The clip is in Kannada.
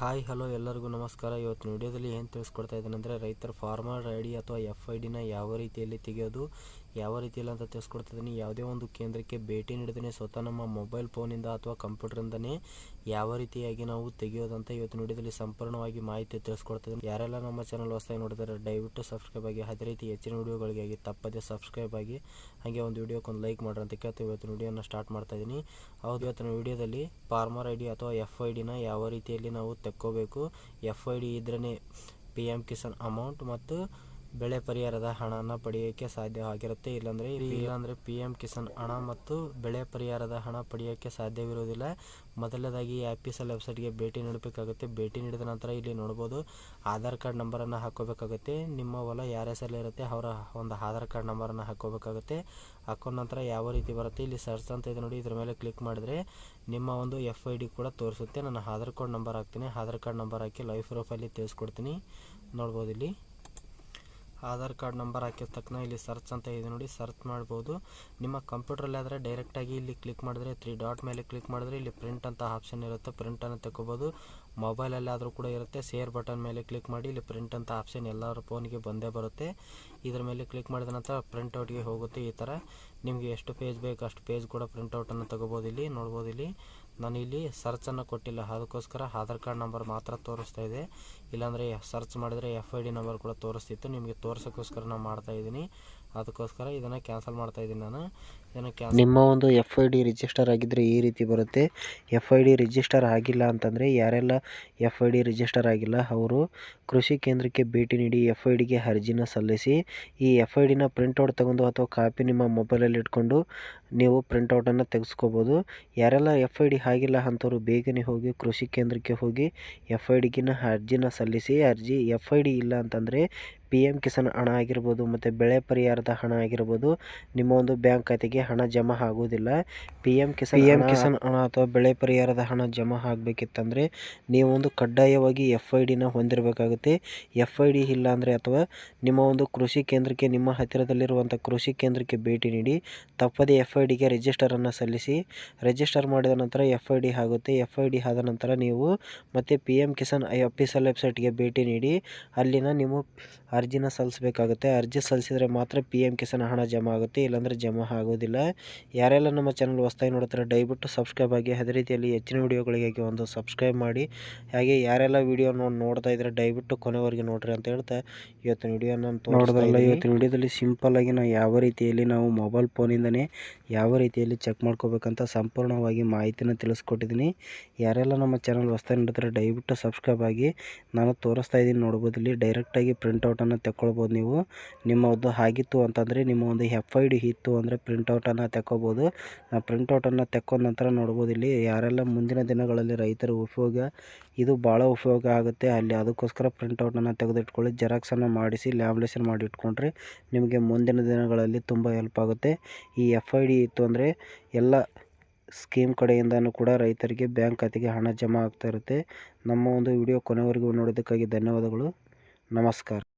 ಹಾಯ್, ಹಲೋ ಎಲ್ಲರಿಗೂ ನಮಸ್ಕಾರ. ಇವತ್ತಿನ ವಿಡಿಯೋದಲ್ಲಿ ಏನು ತಿಳಿಸ್ಕೊಡ್ತಾ ಇದ್ದೇನೆ ಅಂದರೆ ರೈತರ ಫಾರ್ಮರ್ ಐ ಡಿ ಅಥವಾ ಎಫ್ ಐ ಡಿನ ಯಾವ ರೀತಿಯಲ್ಲಿ ತೆಗೆಯೋದು, ಯಾವ ರೀತಿಯಲ್ಲಿ ಅಂತ ತಿಳಿಸ್ಕೊಡ್ತಾ ಇದ್ದೀನಿ. ಯಾವುದೇ ಒಂದು ಕೇಂದ್ರಕ್ಕೆ ಭೇಟಿ ನೀಡಿದ್ರೆ ಸ್ವತಃ ನಮ್ಮ ಮೊಬೈಲ್ ಫೋನಿಂದ ಅಥವಾ ಕಂಪ್ಯೂಟರಿಂದನೇ ಯಾವ ರೀತಿಯಾಗಿ ನಾವು ತೆಗೆಯೋದಂತ ಇವತ್ತು ವಿಡಿಯೋದಲ್ಲಿ ಸಂಪೂರ್ಣವಾಗಿ ಮಾಹಿತಿ ತಿಳಿಸ್ಕೊಡ್ತಾ ಇದ್ದೀನಿ. ಯಾರೆಲ್ಲ ನಮ್ಮ ಚಾನಲ್ ಹೊಸದಾಗಿ ನೋಡಿದರೆ ದಯವಿಟ್ಟು ಸಬ್ಸ್ಕ್ರೈಬ್ ಆಗಿ, ಅದೇ ರೀತಿ ಹೆಚ್ಚಿನ ವಿಡಿಯೋಗಳಿಗಾಗಿ ತಪ್ಪದೇ ಸಬ್ಸ್ಕ್ರೈಬ್ ಆಗಿ, ಹಾಗೆ ಒಂದು ವಿಡಿಯೋಕ್ಕೆ ಒಂದು ಲೈಕ್ ಮಾಡ್ರಿ ಅಂತ ಕೇಳ್ತೀವಿ ಇವತ್ತಿನ ವಿಡಿಯೋನ ಸ್ಟಾರ್ಟ್ ಮಾಡ್ತಾ ಇದ್ದೀನಿ. ಹೌದು, ಇವತ್ತಿನ ವಿಡಿಯೋದಲ್ಲಿ ಫಾರ್ಮರ್ ಐ ಡಿ ಅಥವಾ ಎಫ್ ಐ ಡಿನ ಯಾವ ರೀತಿಯಲ್ಲಿ ನಾವು ತೆಕ್ಕೋಬೇಕು. ಎಫ್ ಐ ಡಿ ಇದ್ರೇ ಪಿ ಎಂ ಕಿಸಾನ್ ಅಮೌಂಟ್ ಮತ್ತು ಬೆಳೆ ಪರಿಹಾರದ ಹಣನ ಪಡೆಯೋಕ್ಕೆ ಸಾಧ್ಯವಾಗಿರುತ್ತೆ ಇಲ್ಲಾಂದರೆ ಇಲ್ಲಾಂದರೆ ಪಿ ಎಂ ಕಿಸಾನ್ ಹಣ ಮತ್ತು ಬೆಳೆ ಪರಿಹಾರದ ಹಣ ಪಡೆಯೋಕ್ಕೆ ಸಾಧ್ಯವಿರುವುದಿಲ್ಲ. ಮೊದಲನೇದಾಗಿ ಆಫೀಸಲ್ ವೆಬ್ಸೈಟ್ಗೆ ಭೇಟಿ ನೀಡಬೇಕಾಗುತ್ತೆ. ಭೇಟಿ ನೀಡಿದ ನಂತರ ಇಲ್ಲಿ ನೋಡ್ಬೋದು ಆಧಾರ್ ಕಾರ್ಡ್ ನಂಬರನ್ನು ಹಾಕೋಬೇಕಾಗುತ್ತೆ ನಿಮ್ಮ ಹೊಲ ಯಾರ ಹೆಸರಲ್ಲಿ ಇರುತ್ತೆ ಅವರ ಒಂದು ಆಧಾರ್ ಕಾರ್ಡ್ ನಂಬರನ್ನು ಹಾಕೋಬೇಕಾಗುತ್ತೆ ಹಾಕೊಂಡ ನಂತರ ಯಾವ ರೀತಿ ಬರುತ್ತೆ ಇಲ್ಲಿ ಸರ್ಚ್ ಅಂತ ಇದೆ ನೋಡಿ. ಇದ್ರ ಮೇಲೆ ಕ್ಲಿಕ್ ಮಾಡಿದ್ರೆ ನಿಮ್ಮ ಒಂದು ಎಫ್ ಐ ಡಿ ಕೂಡ ತೋರಿಸುತ್ತೆ. ನಾನು ಆಧಾರ್ ಕಾರ್ಡ್ ನಂಬರ್ ಹಾಕ್ತೀನಿ. ಆಧಾರ್ ಕಾರ್ಡ್ ನಂಬರ್ ಹಾಕಿ ಲೈಫ್ ಪ್ರೊಫೈಲಿ ತಿಳಿಸ್ಕೊಡ್ತೀನಿ. ನೋಡ್ಬೋದು ಇಲ್ಲಿ. ಆಧಾರ್ ಕಾರ್ಡ್ ನಂಬರ್ ಹಾಕಿದ ತಕ್ಷಣ ಇಲ್ಲಿ ಸರ್ಚ್ ಅಂತ ಇದೆ ನೋಡಿ ಸರ್ಚ್ ಮಾಡ್ಬೋದು. ನಿಮ್ಮ ಕಂಪ್ಯೂಟ್ರಲ್ಲಿ ಆದರೆ ಡೈರೆಕ್ಟಾಗಿ ಇಲ್ಲಿ ಕ್ಲಿಕ್ ಮಾಡಿದ್ರೆ ತ್ರೀ ಡಾಟ್ ಮೇಲೆ ಕ್ಲಿಕ್ ಮಾಡಿದ್ರೆ ಇಲ್ಲಿ ಪ್ರಿಂಟ್ ಅಂತ ಆಪ್ಷನ್ ಇರುತ್ತೆ. ಪ್ರಿಂಟನ್ನು ತಗೋಬೋದು. ಮೊಬೈಲಲ್ಲಿ ಆದರೂ ಕೂಡ ಇರುತ್ತೆ. ಶೇರ್ ಬಟನ್ ಮೇಲೆ ಕ್ಲಿಕ್ ಮಾಡಿ ಇಲ್ಲಿ ಪ್ರಿಂಟ್ ಅಂತ ಆಪ್ಷನ್ ಎಲ್ಲರ ಫೋನಿಗೆ ಬಂದೇ ಬರುತ್ತೆ. ಇದರ ಮೇಲೆ ಕ್ಲಿಕ್ ಮಾಡಿದ ನಂತರ ಪ್ರಿಂಟೌಟ್ಗೆ ಹೋಗುತ್ತೆ ಈ ಥರ ನಿಮಗೆ ಎಷ್ಟು ಪೇಜ್ ಬೇಕು ಅಷ್ಟು ಪೇಜ್ ಕೂಡ ಪ್ರಿಂಟ್ಔಟನ್ನು ತಗೋಬೋದು ಇಲ್ಲಿ, ನೋಡ್ಬೋದು ಇಲ್ಲಿ. ನಾನು ಇಲ್ಲಿ ಸರ್ಚನ್ನು ಕೊಟ್ಟಿಲ್ಲ. ಅದಕ್ಕೋಸ್ಕರ ಆಧಾರ್ ಕಾರ್ಡ್ ನಂಬರ್ ಮಾತ್ರ ತೋರಿಸ್ತಾ ಇದೆ. ಇಲ್ಲಾಂದರೆ ಸರ್ಚ್ ಮಾಡಿದರೆ ಎಫ್ ಐ ಡಿ ನಂಬರ್ ಕೂಡ ತೋರಿಸ್ತಿತ್ತು. ನಿಮಗೆ ತೋರಿಸೋಕ್ಕೋಸ್ಕರ ನಾನು ಮಾಡ್ತಾ ಇದ್ದೀನಿ. ಅದಕ್ಕೋಸ್ಕರ ಇದನ್ನು ಕ್ಯಾನ್ಸಲ್ ಮಾಡ್ತಾ ಇದ್ದೀನಿ ನಾನು. ಇದನ್ನು ನಿಮ್ಮ ಒಂದು ಎಫ್ ಐ ಡಿ ರಿಜಿಸ್ಟರ್ ಆಗಿದ್ದರೆ ಈ ರೀತಿ ಬರುತ್ತೆ. ಎಫ್ ಐ ಡಿ ರಿಜಿಸ್ಟರ್ ಆಗಿಲ್ಲ ಅಂತಂದರೆ ಯಾರೆಲ್ಲ ಎಫ್ ಐ ಡಿ ರಿಜಿಸ್ಟರ್ ಆಗಿಲ್ಲ, ಅವರು ಕೃಷಿ ಕೇಂದ್ರಕ್ಕೆ ಭೇಟಿ ನೀಡಿ ಎಫ್ ಐ ಡಿಗೆ ಅರ್ಜಿನ ಸಲ್ಲಿಸಿ, ಈ ಎಫ್ ಐ ಡಿನ ಪ್ರಿಂಟೌಟ್ ತಗೊಂಡು ಅಥವಾ ಕಾಪಿ ನಿಮ್ಮ ಮೊಬೈಲಲ್ಲಿ ಇಟ್ಕೊಂಡು ನೀವು ಪ್ರಿಂಟೌಟನ್ನು ತೆಗೆಸ್ಕೋಬೋದು. ಯಾರೆಲ್ಲ ಎಫ್ ಐ ಡಿ ಆಗಿಲ್ಲ ಅಂಥವ್ರು ಬೇಗನೆ ಹೋಗಿ ಕೃಷಿ ಕೇಂದ್ರಕ್ಕೆ ಹೋಗಿ ಎಫ್ ಐ ಡಿಗಿನ ಅರ್ಜಿನ ಸಲ್ಲಿಸಿ, ಅರ್ಜಿ ಎಫ್ ಐ ಡಿ ಇಲ್ಲ ಅಂತಂದರೆ ಪಿ ಎಂ ಕಿಸಾನ್ ಹಣ ಆಗಿರ್ಬೋದು ಮತ್ತು ಬೆಳೆ ಪರಿಹಾರದ ಹಣ ಆಗಿರ್ಬೋದು ನಿಮ್ಮ ಒಂದು ಬ್ಯಾಂಕ್ ಖಾತೆಗೆ ಹಣ ಜಮಾ ಆಗುವುದಿಲ್ಲ. P M Kisan P M Kisan ಹಣ ಅಥವಾ ಬೆಳೆ ಪರಿಹಾರದ ಹಣ ಜಮಾ ಆಗಬೇಕಿತ್ತಂದರೆ ನೀವೊಂದು ಕಡ್ಡಾಯವಾಗಿ ಎಫ್ ಐ ಡಿನ ಹೊಂದಿರಬೇಕಾಗುತ್ತೆ. ಎಫ್ ಐ ಡಿ ಇಲ್ಲಾಂದರೆ ಅಥವಾ ನಿಮ್ಮ ಒಂದು ಕೃಷಿ ಕೇಂದ್ರಕ್ಕೆ ನಿಮ್ಮ ಹತ್ತಿರದಲ್ಲಿರುವಂಥ ಕೃಷಿ ಕೇಂದ್ರಕ್ಕೆ ಭೇಟಿ ನೀಡಿ ತಪ್ಪದೇ ಎಫ್ ಐ ಡಿಗೆ ರಿಜಿಸ್ಟರನ್ನು ಸಲ್ಲಿಸಿ ರಿಜಿಸ್ಟರ್ ಮಾಡಿದ ನಂತರ ಎಫ್ ಐ ಡಿ ಆಗುತ್ತೆ. ಎಫ್ ಐ ಡಿ ಆದ ನಂತರ ನೀವು ಮತ್ತು ಪಿ ಎಂ ಕಿಸಾನ್ ಆಫೀಸಲ್ ವೆಬ್ಸೈಟ್ಗೆ ಭೇಟಿ ನೀಡಿ ಅಲ್ಲಿನ ನೀವು ಅರ್ಜಿನ ಸಲ್ಲಿಸಬೇಕಾಗುತ್ತೆ. ಅರ್ಜಿ ಸಲ್ಲಿಸಿದರೆ ಮಾತ್ರ ಪಿ ಎಂ ಕಿಸಾನ್ ಹಣ ಜಮಾ ಆಗುತ್ತೆ ಇಲ್ಲಾಂದರೆ ಜಮಾ ಆಗೋದಿಲ್ಲ. ಯಾರೆಲ್ಲ ನಮ್ಮ ಚಾನಲ್ ಹೊಸ್ದಾಗಿ ನೋಡ್ತಾರೆ ದಯವಿಟ್ಟು ಸಬ್ಸ್ಕ್ರೈಬ್ ಆಗಿ ಅದೇ ರೀತಿಯಲ್ಲಿ ಹೆಚ್ಚಿನ ವೀಡಿಯೋಗಳಿಗಾಗಿ ಒಂದು ಸಬ್ಸ್ಕ್ರೈಬ್ ಮಾಡಿ. ಹಾಗೆ ಯಾರೆಲ್ಲ ವೀಡಿಯೋ ನೋಡಿ ನೋಡ್ತಾ ಇದ್ದರೆ ದಯವಿಟ್ಟು ಕೊನೆವರೆಗೆ ನೋಡ್ರಿ ಅಂತ ಹೇಳ್ತಾ ಇವತ್ತಿನ ವಿಡಿಯೋನ ನೋಡಿದ್ರಲ್ಲ ಇವತ್ತಿನ ವೀಡಿಯೋದಲ್ಲಿ ಸಿಂಪಲ್ ಆಗಿ ನಾವು ಯಾವ ರೀತಿಯಲ್ಲಿ ನಾವು ಮೊಬೈಲ್ ಫೋನಿಂದನೇ ಯಾವ ರೀತಿಯಲ್ಲಿ ಚೆಕ್ ಮಾಡ್ಕೋಬೇಕಂತ ಸಂಪೂರ್ಣವಾಗಿ ಮಾಹಿತಿನ ತಿಳಿಸ್ಕೊಟ್ಟಿದ್ದೀನಿ. ಯಾರೆಲ್ಲ ನಮ್ಮ ಚಾನಲ್ ಹೊಸ್ದಾಗಿ ನೋಡ್ತಾರೆ ದಯವಿಟ್ಟು ಸಬ್ಸ್ಕ್ರೈಬ್ ಆಗಿ ನಾನು ತೋರಿಸ್ತಾ ಇದ್ದೀನಿ ನೋಡ್ಬೋದು. ಇಲ್ಲಿ ಡೈರೆಕ್ಟಾಗಿ ಪ್ರಿಂಟೌಟನ್ನು ತೆಕ್ಕೊಳ್ಬೋದು ನೀವು. ನಿಮ್ಮದು ಆಗಿತ್ತು ಅಂತಂದರೆ ನಿಮ್ಮ ಒಂದು ಎಫ್ ಐ ಡಿ ಇತ್ತು ಅಂದರೆ ಪ್ರಿಂಟೌಟನ್ನು ತೆಕ್ಕೋಬೋದು. ಪ್ರಿಂಟೌಟನ್ನು ತೆಕ್ಕೊಂಡ ನಂತರ ನೋಡ್ಬೋದು ಇಲ್ಲಿ ಯಾರೆಲ್ಲ ಮುಂದಿನ ದಿನಗಳಲ್ಲಿ ರೈತರ ಉಪಯೋಗ, ಇದು ಭಾಳ ಉಪಯೋಗ ಆಗುತ್ತೆ. ಅಲ್ಲಿ ಅದಕ್ಕೋಸ್ಕರ ಪ್ರಿಂಟೌಟನ್ನು ತೆಗೆದಿಟ್ಕೊಳ್ಳಿ. ಜೆರಾಕ್ಸನ್ನು ಮಾಡಿಸಿ, ಲ್ಯಾಮಿನೇಷನ್ ಮಾಡಿ ಇಟ್ಕೊಂಡ್ರೆ ನಿಮಗೆ ಮುಂದಿನ ದಿನಗಳಲ್ಲಿ ತುಂಬ ಹೆಲ್ಪ್ ಆಗುತ್ತೆ. ಈ ಎಫ್ ಐ ಡಿ ಇತ್ತು ಅಂದರೆ ಎಲ್ಲ ಸ್ಕೀಮ್ ಕಡೆಯಿಂದನೂ ಕೂಡ ರೈತರಿಗೆ ಬ್ಯಾಂಕ್ ಖಾತೆಗೆ ಹಣ ಜಮಾ ಆಗ್ತಾ ಇರುತ್ತೆ. ನಮ್ಮ ಒಂದು ವಿಡಿಯೋ ಕೊನೆವರೆಗೂ ನೋಡೋದಕ್ಕಾಗಿ ಧನ್ಯವಾದಗಳು. ನಮಸ್ಕಾರ.